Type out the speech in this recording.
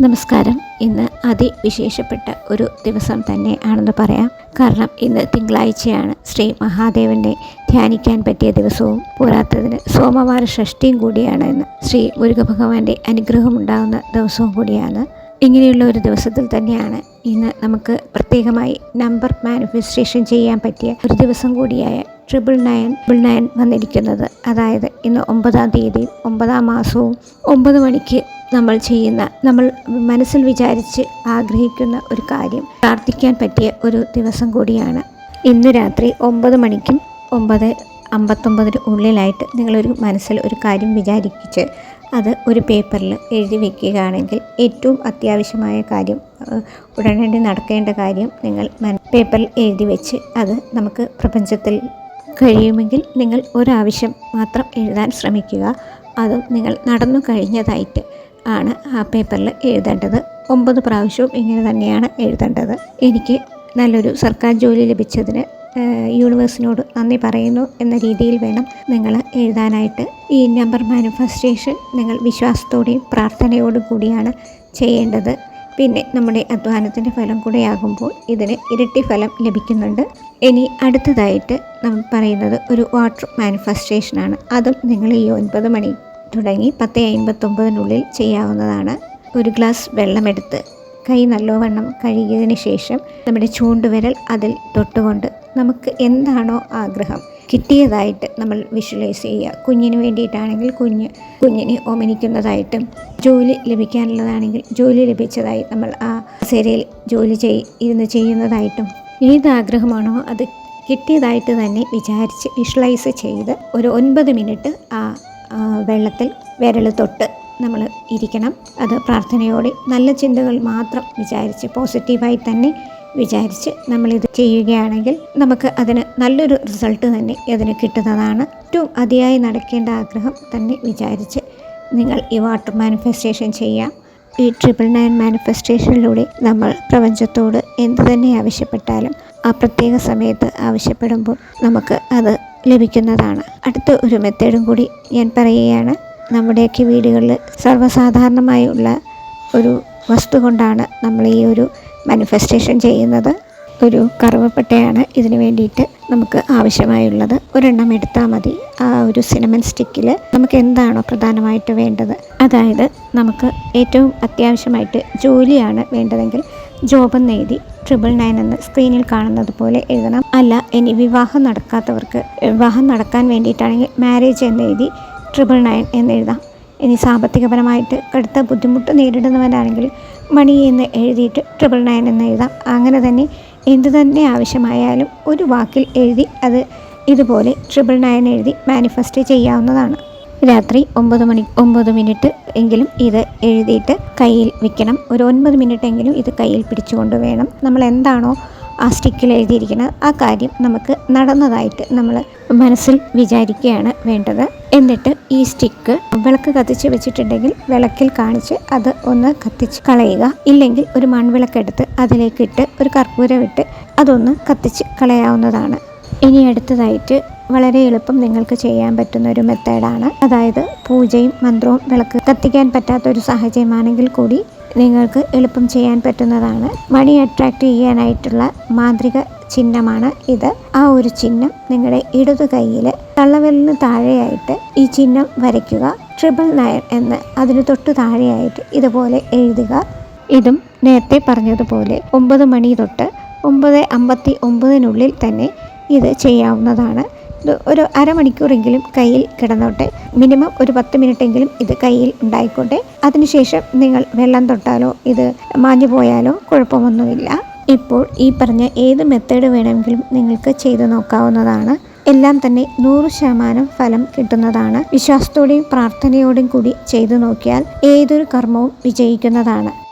നമസ്കാരം. ഇന്ന് അതിവിശേഷപ്പെട്ട ഒരു ദിവസം തന്നെ ആണെന്ന് പറയാം. കാരണം ഇന്ന് തിങ്കളാഴ്ചയാണ് ശ്രീ മഹാദേവന്റെ ധ്യാനിക്കാൻ പറ്റിയ ദിവസവും പോരാത്തതിന് സോമവാര ഷഷ്ടിയും കൂടിയാണ് ഇന്ന്. ശ്രീ മുരുകഭഗവാന്റെ അനുഗ്രഹം ഉണ്ടാകുന്ന ദിവസവും കൂടിയാണ്. ഇങ്ങനെയുള്ള ഒരു ദിവസത്തിൽ തന്നെയാണ് ഇന്ന് നമുക്ക് പ്രത്യേകമായി നമ്പർ മാനിഫെസ്റ്റേഷൻ ചെയ്യാൻ പറ്റിയ ഒരു ദിവസം കൂടിയായ ട്രിപ്പിൾ നയൻ ട്രിപ്പിൾ നയൻ വന്നിരിക്കുന്നത്. അതായത് ഇന്ന് ഒമ്പതാം തീയതിയും ഒമ്പതാം മാസവും ഒമ്പത് മണിക്ക് നമ്മൾ ചെയ്യുന്ന നമ്മൾ മനസ്സിൽ വിചാരിച്ച് ആഗ്രഹിക്കുന്ന ഒരു കാര്യം പ്രാർത്ഥിക്കാൻ പറ്റിയ ഒരു ദിവസം കൂടിയാണ്. ഇന്ന് രാത്രി ഒമ്പത് മണിക്കും ഒമ്പത് അമ്പത്തൊമ്പതിന് ഉള്ളിലായിട്ട് നിങ്ങളൊരു മനസ്സിൽ ഒരു കാര്യം വിചാരിച്ച് അത് ഒരു പേപ്പറിൽ എഴുതി വെക്കുകയാണെങ്കിൽ ഏറ്റവും അത്യാവശ്യമായ കാര്യം ഉടനടി നടക്കേണ്ട കാര്യം നിങ്ങൾ പേപ്പറിൽ എഴുതി വെച്ച് അത് നമുക്ക് പ്രപഞ്ചത്തിൽ കഴിയുമെങ്കിൽ നിങ്ങൾ ഒരാവശ്യം മാത്രം എഴുതാൻ ശ്രമിക്കുക. അതും നിങ്ങൾ നടന്നു കഴിഞ്ഞതായിട്ട് ആണ് ആ പേപ്പറിൽ എഴുതേണ്ടത്. ഒമ്പത് പ്രാവശ്യവും ഇങ്ങനെ തന്നെയാണ് എഴുതേണ്ടത്. എനിക്ക് നല്ലൊരു സർക്കാർ ജോലി ലഭിച്ചതിന് യൂണിവേഴ്സിനോട് നന്ദി പറയുന്നു എന്ന രീതിയിൽ വേണം നിങ്ങൾ എഴുതാനായിട്ട്. ഈ നമ്പർ മാനിഫെസ്റ്റേഷൻ നിങ്ങൾ വിശ്വാസത്തോടെയും പ്രാർത്ഥനയോടും കൂടിയാണ് ചെയ്യേണ്ടത്. പിന്നെ നമ്മുടെ അധ്വാനത്തിന്റെ ഫലം കൂടെയാകുമ്പോൾ ഇതിന് ഇരട്ടി ഫലം ലഭിക്കുന്നുണ്ട്. ഇനി അടുത്തതായിട്ട് നമ്മൾ പറയുന്നത് ഒരു വാട്ടർ മാനിഫെസ്റ്റേഷനാണ്. അതും നിങ്ങൾ ഈ ഒൻപത് മണി തുടങ്ങി പത്ത് അമ്പത്തൊമ്പതിനുള്ളിൽ ചെയ്യാവുന്നതാണ്. ഒരു ഗ്ലാസ് വെള്ളമെടുത്ത് കൈ നല്ലവണ്ണം കഴുകിയതിന് ശേഷം നമ്മുടെ ചൂണ്ടുവിരൽ അതിൽ തൊട്ടുകൊണ്ട് നമുക്ക് എന്താണോ ആഗ്രഹം കിട്ടിയതായിട്ട് നമ്മൾ വിഷ്വലൈസ് ചെയ്യുക. കുഞ്ഞിന് വേണ്ടിയിട്ടാണെങ്കിൽ കുഞ്ഞ് കുഞ്ഞിനെ ഓമനിക്കുന്നതായിട്ടും ജോലി ലഭിക്കാനുള്ളതാണെങ്കിൽ ജോലി ലഭിച്ചതായി നമ്മൾ ആ സെരയിൽ ജോലി ചെയ് ഇരുന്ന് ചെയ്യുന്നതായിട്ടും ഏത് ആഗ്രഹമാണോ? അത് കിട്ടിയതായിട്ട് തന്നെ വിചാരിച്ച് വിഷ്വലൈസ് ചെയ്ത് ഒരു ഒൻപത് മിനിറ്റ് ആ ആ വെള്ളത്തിൽ വിരൽ തൊട്ട് നമ്മൾ ഇരിക്കണം. അത് പ്രാർത്ഥനയോടെ നല്ല ചിന്തകൾ മാത്രം വിചാരിച്ച് പോസിറ്റീവായി തന്നെ വിചാരിച്ച് നമ്മളിത് ചെയ്യുകയാണെങ്കിൽ നമുക്ക് അതിന് നല്ലൊരു റിസൾട്ട് തന്നെ അതിന് കിട്ടുന്നതാണ്. ഏറ്റവും അതിയായി നടക്കേണ്ട ആഗ്രഹം തന്നെ വിചാരിച്ച് നിങ്ങൾ ഈ വാട്ടർ മാനിഫെസ്റ്റേഷൻ ചെയ്യാം. ഈ ട്രിപ്പിൾ നയൻ മാനിഫെസ്റ്റേഷനിലൂടെ നമ്മൾ പ്രപഞ്ചത്തോട് എന്ത് തന്നെ ആവശ്യപ്പെട്ടാലും ആ പ്രത്യേക സമയത്ത് ആവശ്യപ്പെടുമ്പോൾ നമുക്ക് അത് ലഭിക്കുന്നതാണ്. അടുത്ത ഒരു മെത്തേഡും കൂടി ഞാൻ പറയുകയാണ്. നമ്മുടെയൊക്കെ വീടുകളിൽ സർവസാധാരണമായുള്ള ഒരു വസ്തു കൊണ്ടാണ് നമ്മൾ ഈ ഒരു മാനിഫെസ്റ്റേഷൻ ചെയ്യുന്നത്. ഒരു കറുവപ്പട്ടയാണ് ഇതിന് വേണ്ടിയിട്ട് നമുക്ക് ആവശ്യമായുള്ളത്. ഒരെണ്ണം എടുത്താൽ മതി. ആ ഒരു സിനമൻ സ്റ്റിക്കിൽ നമുക്ക് എന്താണോ പ്രധാനമായിട്ട് വേണ്ടത്. അതായത് നമുക്ക് ഏറ്റവും അത്യാവശ്യമായിട്ട് ജോലിയാണ് വേണ്ടതെങ്കിൽ ജോബ് എഴുതി ട്രിപ്പിൾ നയൻ എന്ന് സ്ക്രീനിൽ കാണുന്നത് പോലെ എഴുതണം. അല്ല ഇനി വിവാഹം നടക്കാത്തവർക്ക് വിവാഹം നടക്കാൻ വേണ്ടിയിട്ടാണെങ്കിൽ മാരേജ് എന്ന് എഴുതി ട്രിപ്പിൾ നയൻ എന്ന് എഴുതാം. ഇനി സാമ്പത്തികപരമായിട്ട് കടുത്ത ബുദ്ധിമുട്ട് നേരിടുന്നവരാണെങ്കിൽ മണി എന്ന് എഴുതിയിട്ട് ട്രിപ്പിൾ നയൻ എന്ന് എഴുതാം. അങ്ങനെ തന്നെ എന്തു തന്നെ ആവശ്യമായാലും ഒരു വാക്കിൽ എഴുതി അത് ഇതുപോലെ ട്രിപ്പിൾ നയൻ എഴുതി മാനിഫെസ്റ്റ് ചെയ്യാവുന്നതാണ്. രാത്രി ഒമ്പത് മണി ഒമ്പത് മിനിറ്റ് എങ്കിലും ഇത് എഴുതിയിട്ട് കയ്യിൽ വെക്കണം. ഒരു ഒൻപത് മിനിറ്റ് എങ്കിലും ഇത് കയ്യിൽ പിടിച്ചുകൊണ്ട് വേണം. നമ്മൾ എന്താണോ ആ സ്റ്റിക്കിൽ എഴുതിയിരിക്കുന്നത് ആ കാര്യം നമുക്ക് നടന്നതായിട്ട് നമ്മൾ മനസ്സിൽ വിചാരിക്കുകയാണ് വേണ്ടത്. എന്നിട്ട് ഈ സ്റ്റിക്ക് വിളക്ക് കത്തിച്ച് വെച്ചിട്ടുണ്ടെങ്കിൽ വിളക്കിൽ കാണിച്ച് അത് ഒന്ന് കത്തിച്ച് കളയുക. ഇല്ലെങ്കിൽ ഒരു മൺവിളക്കെടുത്ത് അതിലേക്കിട്ട് ഒരു കർപ്പൂരം ഇട്ട് അതൊന്ന് കത്തിച്ച് കളയാവുന്നതാണ്. ഇനി അടുത്തതായിട്ട് വളരെ എളുപ്പം നിങ്ങൾക്ക് ചെയ്യാൻ പറ്റുന്ന ഒരു മെത്തേഡാണ്. അതായത് പൂജയും മന്ത്രവും വിളക്ക് കത്തിക്കാൻ പറ്റാത്ത ഒരു സാഹചര്യമാണെങ്കിൽ കൂടി നിങ്ങൾക്ക് എളുപ്പം ചെയ്യാൻ പറ്റുന്നതാണ്. മണി അട്രാക്റ്റ് ചെയ്യാനായിട്ടുള്ള മാന്ത്രിക ചിഹ്നമാണ് ഇത്. ആ ഒരു ചിഹ്നം നിങ്ങളുടെ ഇടതു കൈയിൽ തള്ളവിരലിന് താഴെയായിട്ട് ഈ ചിഹ്നം വരയ്ക്കുക. ട്രിപ്പിൾ നയൻ എന്ന് അതിന് തൊട്ട് താഴെയായിട്ട് ഇതുപോലെ എഴുതുക. ഇതും നേരത്തെ പറഞ്ഞതുപോലെ ഒമ്പത് മണി തൊട്ട് ഒമ്പത് അമ്പത്തി ഒമ്പതിനുള്ളിൽ തന്നെ ഇത് ചെയ്യാവുന്നതാണ്. ഒരു അരമണിക്കൂറെങ്കിലും കയ്യിൽ കിടന്നോട്ടെ. മിനിമം ഒരു പത്ത് മിനിറ്റെങ്കിലും ഇത് കയ്യിൽ ഉണ്ടായിക്കോട്ടെ. അതിനുശേഷം നിങ്ങൾ വെള്ളം തൊട്ടാലോ ഇത് മാഞ്ഞു പോയാലോ കുഴപ്പമൊന്നുമില്ല. ഇപ്പോൾ ഈ പറഞ്ഞ ഏത് മെത്തേഡ് വേണമെങ്കിലും നിങ്ങൾക്ക് ചെയ്തു നോക്കാവുന്നതാണ്. എല്ലാം തന്നെ നൂറ് ശതമാനം ഫലം കിട്ടുന്നതാണ്. വിശ്വാസത്തോടെയും പ്രാർത്ഥനയോടും കൂടി ചെയ്തു നോക്കിയാൽ ഏതൊരു കർമ്മവും വിജയിക്കുന്നതാണ്.